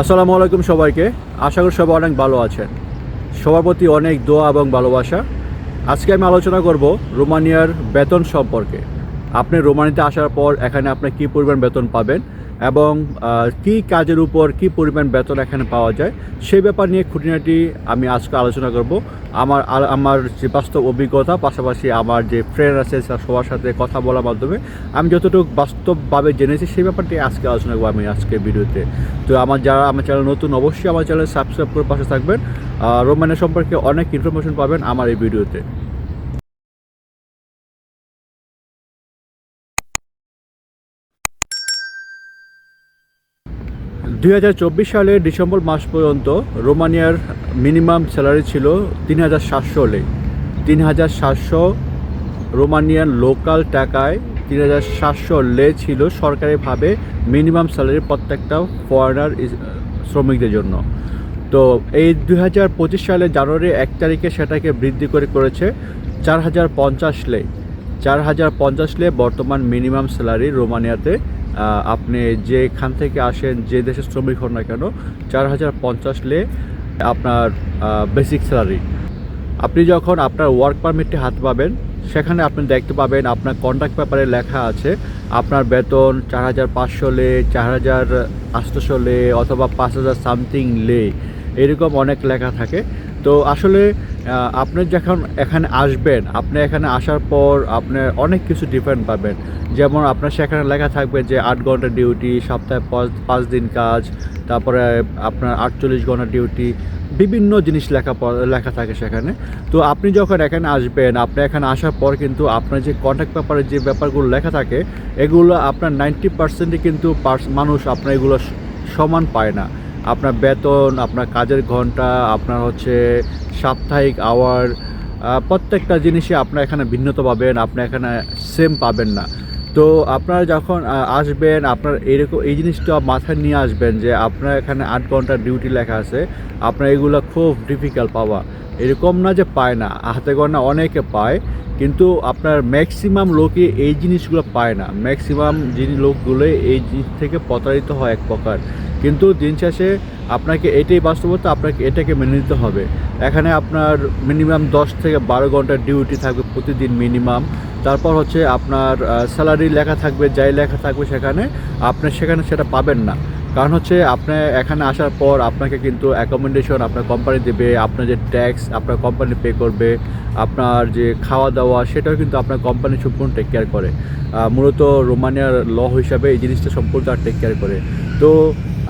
আসসালামু আলাইকুম সবাইকে। আশা করি সবাই অনেক ভালো আছেন। সবার প্রতি অনেক দোয়া এবং ভালোবাসা। আজকে আমি আলোচনা করব রোমানিয়ার বেতন সম্পর্কে। আপনি রোমানিতে আসার পর এখানে আপনি কী পরিমাণ বেতন পাবেন? এবং কী কাজের উপর কী পরিমাণ বেতন এখানে পাওয়া যায় সেই ব্যাপার নিয়ে খুঁটিনাটি আমি আজকে আলোচনা করব। আমার আমার যে বাস্তব অভিজ্ঞতা, পাশাপাশি আমার যে ফ্রেন্ড আছে সবার সাথে কথা বলার মাধ্যমে আমি যতটুকু বাস্তবভাবে জেনেছি সেই ব্যাপারটি আজকে আলোচনা করব আমি আজকে ভিডিওতে। তো আমার যারা আমার চ্যানেল নতুন, অবশ্যই আমার চ্যানেল সাবস্ক্রাইব করে পাশে থাকবেন। রোমানের সম্পর্কে অনেক ইনফরমেশন পাবেন আমার এই ভিডিওতে। দুই হাজার চব্বিশ সালের ডিসেম্বর মাস পর্যন্ত রোমানিয়ার মিনিমাম স্যালারি ছিল তিন হাজার সাতশো লে। তিন হাজার সাতশো রোমানিয়ান লোকাল টাকায় তিন হাজার সাতশো লে ছিল সরকারিভাবে মিনিমাম স্যালারি প্রত্যেকটা ফরেনার শ্রমিকদের জন্য। তো এই দুই হাজার পঁচিশ সালের জানুয়ারি এক তারিখে সেটাকে বৃদ্ধি করে করেছে চার হাজার পঞ্চাশ লে। চার হাজার পঞ্চাশ লে বর্তমান মিনিমাম স্যালারি রোমানিয়াতে আপনি যেখান থেকে আসেন, যে দেশের শ্রমিক হন না কেন, চার হাজার পঞ্চাশ লে আপনার বেসিক স্যালারি আপনি যখন আপনার ওয়ার্ক পারমিটটি হাত পাবেন, সেখানে আপনি দেখতে পাবেন আপনার কন্ট্রাক্ট পেপারে লেখা আছে, আপনার বেতন চার হাজার পাঁচশো লে, চার হাজার আটশোশো লে, অথবা পাঁচ হাজার সামথিং লে। এরকম অনেক লেখা থাকে। তো আসলে আপনি যখন এখানে আসবেন, আপনি এখানে আসার পর আপনার অনেক কিছু ডিফারেন্ট পাবেন। যেমন আপনার সেখানে লেখা থাকবে যে আট ঘণ্টা ডিউটি সপ্তাহে পাঁচ পাঁচ দিন কাজ, তারপরে আপনার আটচল্লিশ ঘণ্টা ডিউটি বিভিন্ন জিনিস লেখা লেখা থাকে সেখানে। তো আপনি যখন এখানে আসবেন, আপনি এখানে আসার পর কিন্তু আপনার যে কন্ট্যাক্ট পেপারে যে ব্যাপারগুলো লেখা থাকে, এগুলো আপনার নাইনটি পার্সেন্টই কিন্তু মানুষ আপনার এগুলো সমান পায় না। আপনার বেতন, আপনার কাজের ঘণ্টা, আপনার হচ্ছে সাপ্তাহিক আওয়ার প্রত্যেকটা জিনিসই আপনার এখানে ভিন্নতা পাবেন, আপনি এখানে সেম পাবেন না। তো আপনারা যখন আসবেন, আপনার এরকম, এই জিনিসটা মাথায় নিয়ে আসবেন যে আপনার এখানে আট ঘণ্টার ডিউটি লেখা আছে, আপনার এগুলো খুব ডিফিকাল্ট পাওয়া। এরকম না যে পায় না, হাতে গোনা অনেকে পায়, কিন্তু আপনার ম্যাক্সিমাম লোকে এই জিনিসগুলো পায় না। ম্যাক্সিমাম যিনি লোকগুলো এই জিনিস থেকে প্রতারিত হয় এক প্রকার। কিন্তু দিন শেষে আপনাকে এটাই বাস্তবতা, আপনাকে এটাকে মেনে নিতে হবে। এখানে আপনার মিনিমাম দশ থেকে বারো ঘণ্টার ডিউটি থাকবে প্রতিদিন মিনিমাম তারপর হচ্ছে আপনার স্যালারি লেখা থাকবে, যাই লেখা থাকবে সেখানে, আপনি সেখানে সেটা পাবেন না। কারণ হচ্ছে আপনি এখানে আসার পর আপনাকে কিন্তু অ্যাকোমোডেশন আপনার কোম্পানি দেবে, আপনার যে ট্যাক্স আপনার কোম্পানি পে করবে, আপনার যে খাওয়া দাওয়া সেটাও কিন্তু আপনার কোম্পানি সম্পূর্ণ টেক কেয়ার করে। মূলত রোমানিয়ার ল হিসাবে এই জিনিসটা সম্পূর্ণ তার টেক কেয়ার করে। তো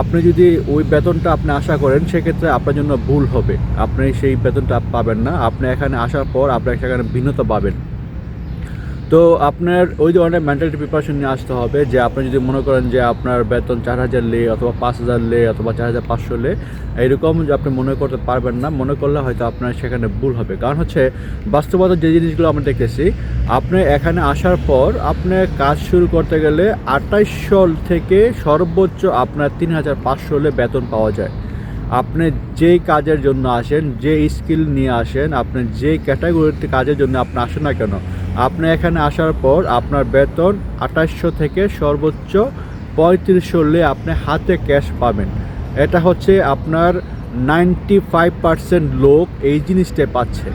আপনি যদি ওই বেতনটা আপনি আশা করেন, সেক্ষেত্রে আপনার জন্য ভুল হবে। আপনি সেই বেতনটা পাবেন না। আপনি এখানে আসার পর আপনার সেখানে ভিন্নতা পাবেন। তো আপনার ওই ধরনের মেন্টালিটি প্রিপারেশন নিয়ে আসতে হবে যে আপনি যদি মনে করেন যে আপনার বেতন চার হাজার লে অথবা পাঁচ হাজার লে অথবা চার হাজার পাঁচশো লে এরকম যে আপনি মনে করতে পারবেন না, মনে করলে হয়তো আপনার সেখানে ভুল হবে। কারণ হচ্ছে বাস্তবতা যে জিনিসগুলো আমরা দেখতেছি আপনি এখানে আসার পর আপনি কাজ শুরু করতে গেলে আঠাইশশো থেকে সর্বোচ্চ আপনার তিন হাজার পাঁচশো লে বেতন পাওয়া যায়। আপনি যেই কাজের জন্য আসেন, যে স্কিল নিয়ে আসেন, আপনি যে ক্যাটাগরিতে কাজের জন্য আপনি আসেন না কেন আপনি এখানে আসার পর আপনার বেতন আঠাশশো থেকে সর্বোচ্চ পঁয়ত্রিশশো লে আপনি হাতে ক্যাশ পাবেন। এটা হচ্ছে আপনার নাইনটি ফাইভ পার্সেন্ট লোক এই জিনিসটা পাচ্ছে।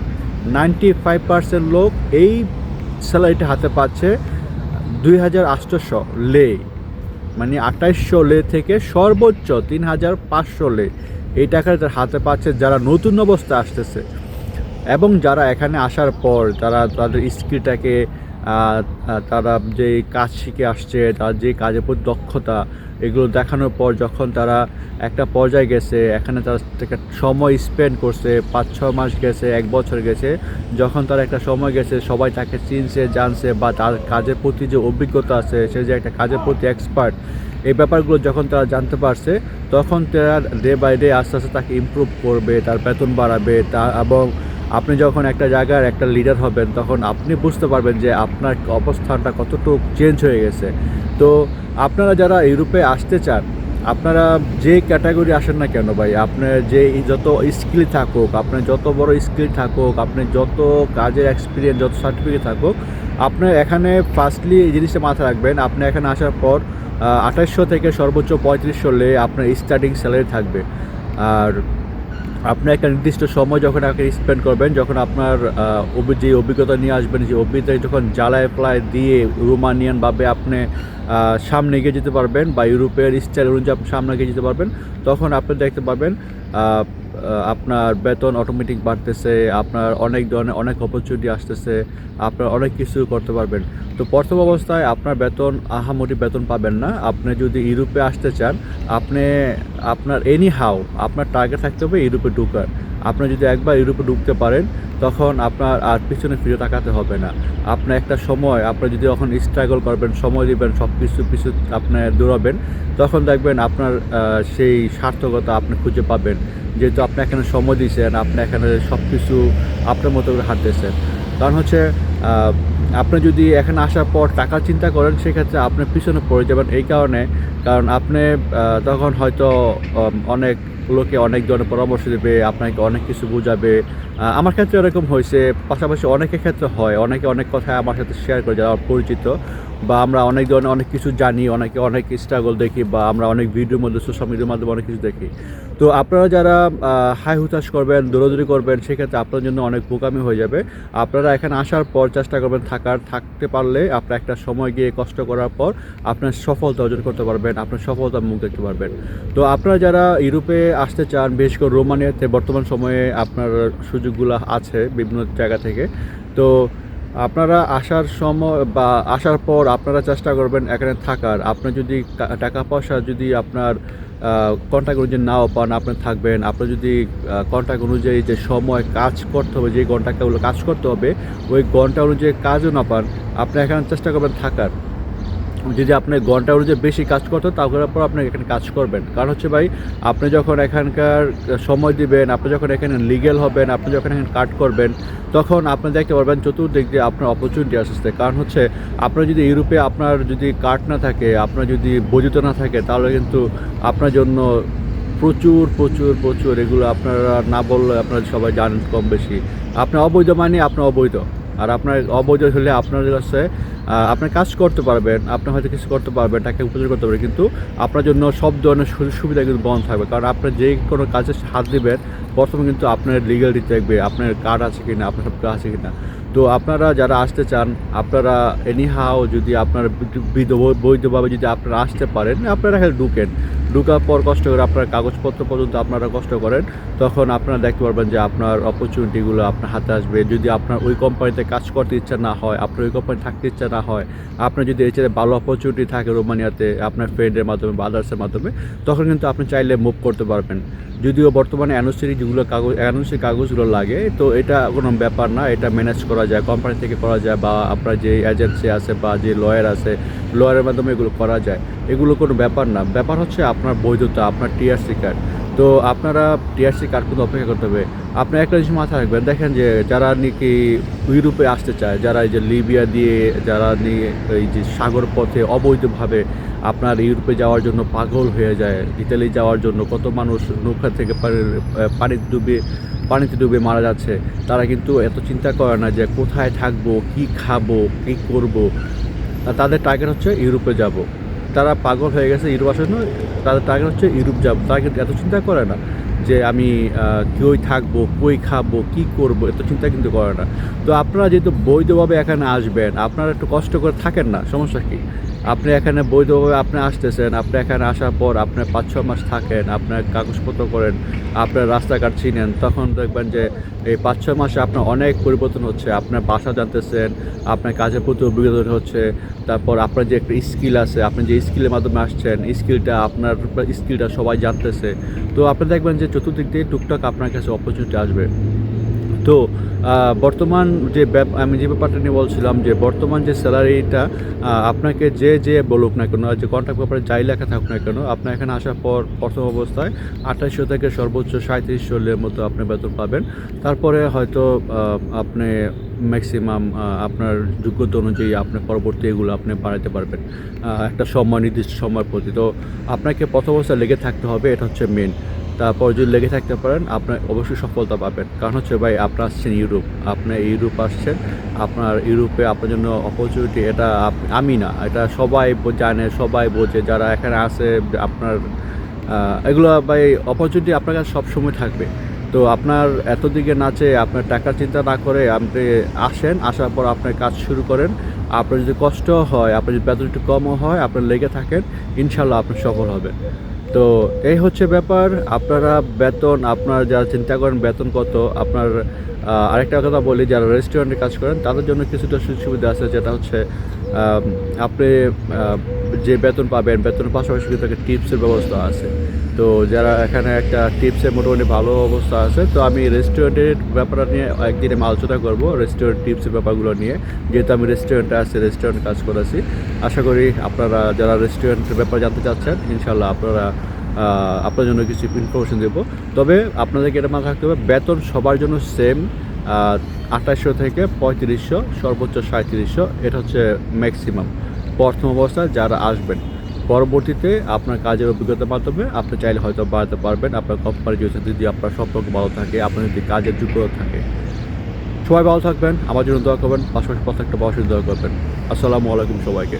নাইনটি ফাইভ পার্সেন্ট লোক এই স্যালারিটা হাতে পাচ্ছে দুই হাজার আটশোশো লে। মানে আঠাইশশো লে থেকে সর্বোচ্চ তিন হাজার পাঁচশো লে। এই টাকাটা হাতে পাচ্ছে যারা নতুন অবস্থা আসতেছে। এবং যারা এখানে আসার পর তারা তাদের স্কিলটাকে তারা যে কাজ শিখে আসছে, তার যে কাজের প্রতি দক্ষতা, এগুলো দেখানোর পর যখন তারা একটা পর্যায়ে গেছে, এখানে তারা একটা সময় স্পেন্ড করছে, পাঁচ ছ মাস গেছে, এক বছর গেছে, যখন তার একটা সময় গেছে, সবাই তাকে চিনছে, জানছে বা তার কাজের প্রতি যে অভিজ্ঞতা আছে, সে যে একটা কাজের প্রতি এক্সপার্ট এই ব্যাপারগুলো যখন তারা জানতে পারছে, তখন তারা ডে বাই ডে আস্তে আস্তে তাকে ইমপ্রুভ করবে, তার বেতন বাড়াবে, তা এবং আপনি যখন একটা জায়গার একটা লিডার হবেন, তখন আপনি বুঝতে পারবেন যে আপনার অবস্থানটা কতটুকু চেঞ্জ হয়ে গেছে। তো আপনারা যারা ইউরোপে আসতে চান, আপনারা যে ক্যাটাগরি আসেন না কেন ভাই আপনার যে যত স্কিল থাকুক আপনার যত বড় স্কিল থাকুক, আপনি যত কাজের এক্সপিরিয়েন্স যত সার্টিফিকেট থাকুক, আপনি এখানে ফার্স্টলি এই জিনিসটা মাথায় রাখবেন, আপনি এখানে আসার পর আঠাশশো থেকে সর্বোচ্চ পঁয়ত্রিশশো লে আপনার স্টার্টিং স্যালারি থাকবে। আর আপনি একটা নির্দিষ্ট সময় যখন আপনি স্পেন্ড করবেন, যখন আপনার যে অভিজ্ঞতা নিয়ে আসবেন, যে অভিজ্ঞতা যখন জ্বালায় প্লায় দিয়ে রোমানিয়ানভাবে আপনি সামনে এগিয়ে যেতে পারবেন বা ইউরোপের স্টাইল অনুযায়ী আপনি সামনে এগিয়ে যেতে পারবেন, তখন আপনি দেখতে পাবেন আপনার বেতন অটোমেটিক বাড়তেছে, আপনার অনেক ধরনের, অনেক অপরচুনিটি আসতেছে, আপনার অনেক কিছু করতে পারবেন। তো প্রথম অবস্থায় আপনার বেতন, আহামরি বেতন পাবেন না। আপনি যদি ইউরোপে আসতে চান, আপনি, আপনার এনি হাউ আপনার টার্গেট থাকতে হবে ইউরোপে ঢুকার। আপনি যদি একবার ইউরোপে ঢুকতে পারেন, তখন আপনার আর পিছনে ফিরে তাকাতে হবে না। আপনার একটা সময়, আপনি যদি যখন স্ট্রাগল করবেন, সময় দিবেন সব কিছু পিছু আপনি দৌড়াবেন, তখন দেখবেন আপনার সেই সার্থকতা আপনি খুঁজে পাবেন। যেহেতু আপনি এখানে সময় দিয়েছেন, আপনি এখানে সব কিছু আপনার মতো করে হাত হাঁটতেছেন। কারণ হচ্ছে আপনি যদি এখানে আসার পর টাকা চিন্তা করেন, সেক্ষেত্রে আপনি পিছনে পড়ে যাবেন এই কারণে। কারণ আপনি তখন হয়তো অনেক লোকে অনেক ধরনের পরামর্শ দেবে, আপনাকে অনেক কিছু বোঝাবে। আমার ক্ষেত্রে এরকম হয়েছে, পাশাপাশি অনেকের ক্ষেত্রে হয়, অনেকে অনেক কথা আমার সাথে শেয়ার করে, যারা পরিচিত, বা আমরা অনেক ধরনের অনেক কিছু জানি, অনেকে অনেক স্ট্রাগল দেখি, বা আমরা অনেক ভিডিওর মধ্যে সোশ্যাল মিডিয়ার মাধ্যমে অনেক কিছু দেখি। তো আপনারা যারা হাই হুতাশ করবেন, দৌড়াদৌড়ি করবেন, সেক্ষেত্রে আপনার জন্য অনেক বোকামি হয়ে যাবে। আপনারা এখানে আসার পর চেষ্টা করবেন থাকার, থাকতে পারলে আপনার একটা সময় গিয়ে কষ্ট করার পর আপনার সফলতা অর্জন করতে পারবেন, আপনার সফলতার মুখ দেখতে পারবেন। তো আপনারা যারা ইউরোপে আসতে চান, বিশেষ করে রোমানিয়াতে বর্তমান সময়ে আপনার সুযোগগুলো আছে বিভিন্ন জায়গা থেকে। তো আপনারা আসার সময় বা আসার পর আপনারা চেষ্টা করবেন এখানে থাকার। আপনার যদি টাকা পয়সা যদি আপনার কন্ট্যাক্ট অনুযায়ী নাও পান, আপনি থাকবেন। আপনার যদি কন্ট্যাক্ট অনুযায়ী যে সময় কাজ করতে হবে, যে ঘন্টাগুলো কাজ করতে হবে, ওই ঘণ্টা অনুযায়ী কাজও না পান, আপনি এখানে চেষ্টা করবেন থাকার। যদি আপনি ঘণ্টা অনুযায়ী বেশি কাজ করতে তারপর পর আপনি এখানে কাজ করবেন। কারণ হচ্ছে ভাই, আপনি যখন এখানকার সময় দিবেন, আপনি যখন এখানে লিগেল হবেন, আপনি যখন এখানে কাট করবেন, তখন আপনি দেখতে পারবেন চতুর্দিক দিয়ে আপনার অপরচুনিটি আসছে। কারণ হচ্ছে, আপনার যদি ইউরোপে আপনার যদি কার্ড না থাকে, আপনার যদি বৈধতা না থাকে, তাহলে কিন্তু আপনার জন্য প্রচুর প্রচুর প্রচুর এগুলো আপনারা না বললে আপনারা সবাই জানেন কম বেশি। আপনার অবৈধ মানে আপনার অবৈধ। আর আপনার অবৈধ হলে আপনার কাছে আপনার কাজ করতে পারবেন, আপনি হয়তো কিছু করতে পারবেন, টাকা উপার্জন করতে পারবেন, কিন্তু আপনার জন্য সব ধরনের সুযোগ সুবিধা কিন্তু বন্ধ থাকবে। কারণ আপনি যে কোনো কাজে হাত দেবেন, প্রথমে কিন্তু আপনার লিগ্যালিটি থাকবে আপনার কার্ড আছে কি না আপনার সব আছে কিনা। তো আপনারা যারা আসতে চান, আপনারা এনি হাও যদি আপনার বিধ- বৈধভাবে যদি আপনারা আসতে পারেন, আপনারা এখানে ঢুকেন। ঢুকার পর কষ্ট করে আপনার কাগজপত্র পর্যন্ত আপনারা কষ্ট করেন, তখন আপনারা দেখতে পারবেন যে আপনার অপরচুনিটিগুলো আপনার হাতে আসবে। যদি আপনার ওই কোম্পানিতে কাজ করতে ইচ্ছা না হয়, আপনার ওই কোম্পানি থাকতে ইচ্ছা না হয়, আপনার যদি চেয়ে ভালো অপরচুনিটি থাকে রোমানিয়াতে, আপনার ফ্রেন্ডের মাধ্যমে বা আদার্সের মাধ্যমে, তখন কিন্তু আপনি চাইলে মুভ করতে পারবেন। যদিও বর্তমানে অ্যানোসির যেগুলো কাগজ অ্যানোসির কাগজগুলো লাগে, তো এটা কোনো ব্যাপার না, এটা ম্যানেজ করা যায় কোম্পানি থেকে করা যায় বা আপনার যে এজেন্সি আছে বা যে লয়ার আছে লয়ারের মাধ্যমে এগুলো করা যায়। এগুলো কোনো ব্যাপার না। ব্যাপার হচ্ছে আপনার বৈধতা, আপনার টিআরসি কার্ড তো আপনারা টিআরসি কার্ড কিন্তু অপেক্ষা করতে হবে। আপনি একটা জিনিস মাথায় রাখবেন, দেখেন যে যারা নাকি ইউরোপে আসতে চায়, যারা এই যে লিবিয়া দিয়ে, যারা নিয়ে এই যে সাগর পথে অবৈধভাবে আপনার ইউরোপে যাওয়ার জন্য পাগল হয়ে যায়, ইতালি যাওয়ার জন্য কত মানুষ নৌকা থেকে পানি ডুবে পানিতে ডুবে মারা যাচ্ছে। তারা কিন্তু এত চিন্তা করে না যে কোথায় থাকব, কি খাব, কি করব। তাদের টার্গেট হচ্ছে ইউরোপে যাব। তারা পাগল হয়ে গেছে ইউরোপ আসার জন্য। তাদের টার্গেট হচ্ছে ইউরোপ যাব। তারা কিন্তু এত চিন্তা করে না যে আমি কই থাকব, কই খাব, কি করব, এত চিন্তা কিন্তু করে না। তো আপনারা যেহেতু বৈধভাবে এখানে আসবেন, আপনারা একটু কষ্ট করে থাকেন না, সমস্যা কি? আপনি এখানে বৈধভাবে আপনি আসতেছেন, আপনি এখানে আসার পর আপনি পাঁচ ছ মাস থাকেন আপনার কাগজপত্র করেন আপনার রাস্তাঘাট চিনেন, তখন দেখবেন যে এই পাঁচ, ছয় মাসে আপনার অনেক পরিবর্তন হচ্ছে। আপনার বাসা জানতেছেন, আপনার কাজের প্রতি অভিজ্ঞতা হচ্ছে, তারপর আপনার যে একটা স্কিল আছে, আপনি যে স্কিলের মাধ্যমে আসছেন স্কিলটা আপনার স্কিলটা সবাই জানতেছে। তো আপনি দেখবেন যে চতুর্দিক দিয়ে টুকটাক আপনার কাছে অপরচুনিটি আসবে। তো বর্তমান যে আমি যে ব্যাপারটা নিয়ে বলছিলাম যে বর্তমান যে স্যালারিটা আপনাকে যে যে বলুক না কেন, যে কন্ট্রাক্ট ব্যাপারে যাই লেখা থাকুক না কেন আপনার এখানে আসার পর প্রথম অবস্থায় আঠাশশো থেকে সর্বোচ্চ সাঁত্রিশশো এর মতো আপনি বেতন পাবেন। তারপরে হয়তো আপনি ম্যাক্সিমাম আপনার যোগ্যতা অনুযায়ী আপনি পরবর্তী এগুলো আপনি বাড়াতে পারবেন একটা সময়, নির্দিষ্ট সময়ের প্রতি। তো আপনাকে প্রথম অবস্থায় লেগে থাকতে হবে, এটা হচ্ছে মেন তারপর যদি লেগে থাকতে পারেন আপনার অবশ্যই সফলতা পাবেন। কারণ হচ্ছে ভাই, আপনার আসছেন ইউরোপ। আপনি ইউরোপ আসছেন, আপনার ইউরোপে আপনার জন্য অপরচুনিটি এটা আমি না, এটা সবাই জানে, সবাই বোঝে। যারা এখানে আসে আপনার এগুলো ভাই অপরচুনিটি আপনার কাছে সবসময় থাকবে। তো আপনার এত দিকে নাচে আপনার টাকা চিন্তা না করে আপনি আসেন, আসার পর আপনার কাজ শুরু করেন। আপনার যদি কষ্ট হয়, আপনার যদি বেতন একটু কমও হয় আপনার লেগে থাকেন ইনশাল্লাহ আপনি সফল হবেন। তো এই হচ্ছে ব্যাপার। আপনারা বেতন, আপনারা যারা চিন্তা করেন বেতন কত, আপনার আরেকটা কথা বলি, যারা রেস্টুরেন্টে কাজ করেন, তাদের জন্য কিছুটা সুযোগ সুবিধা আছে, যেটা হচ্ছে আপনি যে বেতন পাবেন, বেতনের পাশাপাশি কিন্তু টিপসের ব্যবস্থা আছে। তো যারা এখানে একটা টিপসের মোটামুটি ভালো অবস্থা আছে, তো আমি রেস্টুরেন্টের ব্যাপারটা নিয়ে একদিন আলোচনা করব রেস্টুরেন্ট টিপসের ব্যাপারগুলো নিয়ে। যেহেতু আমি রেস্টুরেন্টে আছি রেস্টুরেন্ট কাজ করেছি, আশা করি আপনারা যারা রেস্টুরেন্টের ব্যাপারে জানতে চাচ্ছেন ইনশাল্লাহ আপনারা আপনার জন্য কিছু ইনফরমেশন দেবো। তবে আপনাদেরকে এটা মাথায় রাখতে হবে, বেতন সবার জন্য সেম আঠাশশো থেকে পঁয়ত্রিশশো, সর্বোচ্চ সাঁত্রিশশো এটা হচ্ছে ম্যাক্সিমাম প্রথম অবস্থা যারা আসবেন পরবর্তীতে আপনার কাজের অভিজ্ঞতার মাধ্যমে আপনি চাইলে হয়তো বাড়াতে পারবেন। আপনার কোম্পানি যদি আপনার সম্পর্ক ভালো থাকে, আপনার যদি কাজের যোগ্যতা থাকে। সবাই ভালো থাকবেন, আমার জন্য দোয়া করবেন, পাশাপাশি প্রত্যেকটা বয়সের দোয়া করবেন। আসসালামু আলাইকুম সবাইকে।